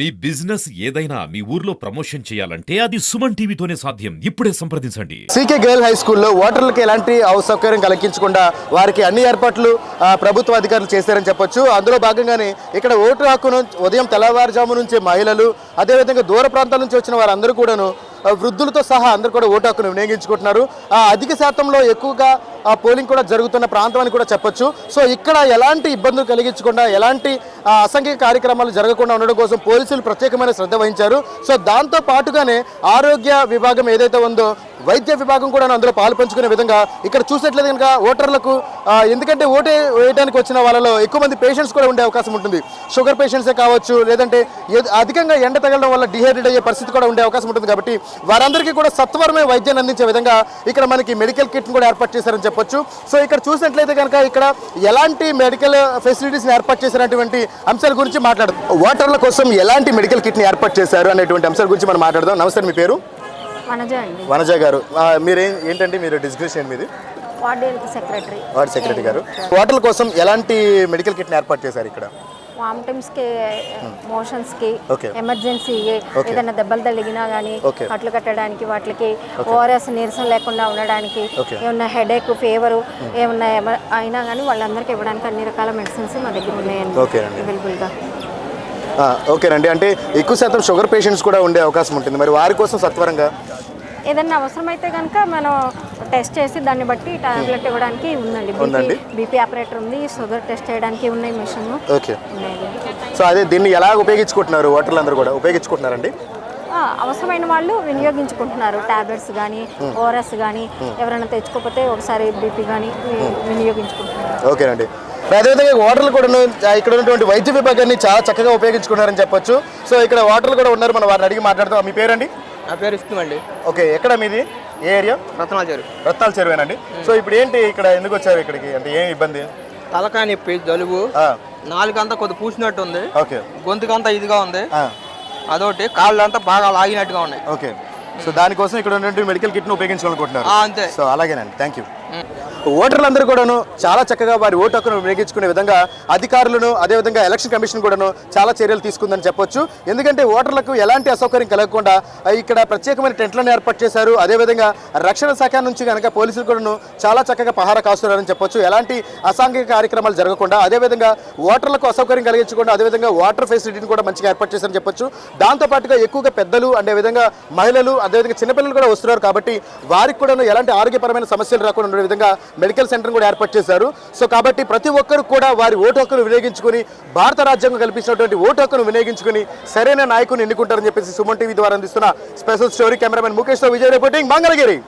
మీ business ఏదైనా మీ ఊర్లో promotion చేయాలంటే అది సుమన్ టీవీతోనే సాధ్యం. ఇప్పుడే సంప్రదించండి. సీకే గర్ల్ హై స్కూల్లో ఓటర్లకు ఎలాంటి అసౌకర్యం కలిగించకుండా వారికి అన్ని ఏర్పాట్లు ప్రభుత్వ అధికారులు చేశారని చెప్పొచ్చు. అందులో భాగంగానే ఇక్కడ ఓటు హక్కును ఉదయం తెల్లవారుజాము నుంచి మహిళలు అదేవిధంగా దూర ప్రాంతాల నుంచి వచ్చిన వారందరూ కూడాను వృద్ధులతో సహా అందరూ కూడా ఓటు హక్కును వినియోగించుకుంటున్నారు. ఆ అధిక శాతంలో ఎక్కువగా ఆ పోలింగ్ కూడా జరుగుతున్న ప్రాంతం అని కూడా చెప్పొచ్చు. సో ఇక్కడ ఎలాంటి ఇబ్బందులు కలిగించకుండా ఎలాంటి అసంఖ్య కార్యక్రమాలు జరగకుండా ఉండడం కోసం పోలీసులు ప్రత్యేకమైన శ్రద్ధ వహించారు. సో దాంతో పాటుగానే ఆరోగ్య విభాగం ఏదైతే ఉందో వైద్య విభాగం కూడా అందులో పాలు పంచుకునే విధంగా ఇక్కడ చూసినట్లయితే కనుక ఓటర్లకు ఎందుకంటే ఓటే వేయడానికి వచ్చిన వాళ్ళలో ఎక్కువ మంది పేషెంట్స్ కూడా ఉండే అవకాశం ఉంటుంది. షుగర్ పేషెంట్సే కావచ్చు లేదంటే అధికంగా ఎండ తగలడం వల్ల డిహైడ్రేట్ అయ్యే పరిస్థితి కూడా ఉండే అవకాశం ఉంటుంది కాబట్టి వారందరికీ కూడా సత్వరమే వైద్యాన్ని అందించే విధంగా ఇక్కడ మనకి మెడికల్ కిట్ని కూడా ఏర్పాటు చేశారని చెప్పొచ్చు. సో ఇక్కడ చూసినట్లయితే కనుక ఇక్కడ ఎలాంటి మెడికల్ ఫెసిలిటీస్ని ఏర్పాటు చేసినటువంటి అంశాల గురించి మాట్లాడదాం. ఓటర్ల కోసం ఎలాంటి మెడికల్ కిట్ని ఏర్పాటు చేశారు అనేటువంటి అంశాల గురించి మనం మాట్లాడదాం. నమస్తే మీ పేరు? వనజ అండి వనజ గారు మీరేం ఏంటంటే మీరు డిస్క్రిప్షన్ మీది వార్డ్ సెక్రటరీ వార్డ్ సెక్రటరీ గారు ఓటర్ల కోసం ఎలాంటి మెడికల్ కిట్ని ఏర్పాటు చేశారు ఇక్కడ వామిటింగ్స్కి మోషన్స్కి Okay. ఎమర్జెన్సీ. ఏదైనా దెబ్బలు తగిలినా కానీ. కట్లు కట్టడానికి వాటికి ఓఆర్ఎస్ నీరసం లేకుండా ఉండడానికి. ఏమన్నా హెడేక్ ఫీవరు ఏమన్నా ఎమ- అయినా కానీ వాళ్ళందరికీ ఇవ్వడానికి అన్ని రకాల మెడిసిన్స్ మా దగ్గర ఉన్నాయండి. అవైలబుల్గా ఓకేనండి. అంటే ఎక్కువ శాతం షుగర్ పేషెంట్స్ కూడా ఉండే అవకాశం ఉంటుంది. మరి వారి కోసం సత్వరంగా? ఏదన్నా అవసరమైతే కనుక మనం టెస్ట్ చేసి దాన్ని బట్టి టాబ్లెట్ ఇవ్వడానికి ఉందండి. ఉందండి. బీపీ ఆపరేటర్ ఉంది. షుగర్ టెస్ట్ చేయడానికి ఉన్నాయి మిషన్. ఓకే. సో అదే దీన్ని ఎలా ఉపయోగించుకుంటున్నారు? ఓటర్లు అందరూ కూడా ఉపయోగించుకుంటున్నారండి? అవసరమైన వాళ్ళు వినియోగించుకుంటున్నారు. టాబ్లెట్స్ కానీ ఓఆర్ఎస్ కానీ ఎవరైనా తెచ్చుకోకపోతే ఒకసారి బీపీ కానీ వినియోగించుకుంటున్నారు. ఓకేనండి. అదేవిధంగా ఓటర్లు కూడా ఇక్కడ ఉన్నటువంటి వైద్య విభాగాన్ని చాలా చక్కగా ఉపయోగించుకున్నారని చెప్పొచ్చు. సో ఇక్కడ ఓటర్లు కూడా ఉన్నారు. మనం వారిని అడిగి మాట్లాడతాం మీ పేరండి? నా పేరు ఇస్తుందండి ఓకే ఎక్కడ మీది? ఏ ఏరియా? రత్నాల చెరువు. రత్నాల చెరువేనండి. సో ఇప్పుడు ఏంటి ఇక్కడ ఎందుకు వచ్చారు ఇక్కడికి? అంటే ఏం ఇబ్బంది? తలకాయ నొప్పి జలుబు. నాలుగంతా కొద్ది పూసినట్టు ఉంది. ఓకే. గొంతుకంతా ఇదిగా ఉంది. అదొకటి. కాళ్ళంతా బాగా లాగినట్టుగా ఉన్నాయి. ఓకే. సో దానికోసం ఇక్కడ ఉన్నటువంటి మెడికల్ కిట్ను ఉపయోగించుకోవాలనుకుంటున్నారు. ఆ, అంతే. సో అలాగేనండి. థ్యాంక్ యూ ఓటర్లందరూ కూడాను చాలా చక్కగా వారి ఓటు హక్కును వినియోగించుకునే విధంగా అధికారులను అదేవిధంగా ఎలక్షన్ కమిషన్ కూడాను చాలా చర్యలు తీసుకుందని చెప్పొచ్చు. ఎందుకంటే ఓటర్లకు ఎలాంటి అసౌకర్యం కలగకుండా ఇక్కడ ప్రత్యేకమైన టెంట్లను ఏర్పాటు చేశారు. అదేవిధంగా రక్షణ శాఖ నుంచి కనుక పోలీసులు కూడాను చాలా చక్కగా పహారా కాస్తున్నారని చెప్పొచ్చు. ఎలాంటి అసాంఘిక కార్యక్రమాలు జరగకుండా అదేవిధంగా ఓటర్లకు అసౌకర్యం కలిగించకుండా అదేవిధంగా వాటర్ ఫెసిలిటీని కూడా మంచిగా ఏర్పాటు చేశారని చెప్పొచ్చు. దాంతోపాటుగా ఎక్కువగా పెద్దలు అదే విధంగా మహిళలు అదేవిధంగా చిన్నపిల్లలు కూడా వస్తున్నారు కాబట్టి వారికి కూడా ఎలాంటి ఆరోగ్యపరమైన సమస్యలు రాకుండా ఉండే విధంగా మెడికల్ సెంటర్ కూడా ఏర్పాటు చేశారు. సో కాబట్టి ప్రతి ఒక్కరు కూడా వారి ఓటు హక్కును వినియోగించుకుని భారత రాజ్యాంగం కల్పించినటువంటి ఓటు హక్కును వినియోగించుకుని సరైన నాయకుని ఎన్నుకుంటారని చెప్పేసి సుమన్ టీవీ ద్వారా అందిస్తున్న special story cameraman Mukesh Vijay reporting Mangalagiri.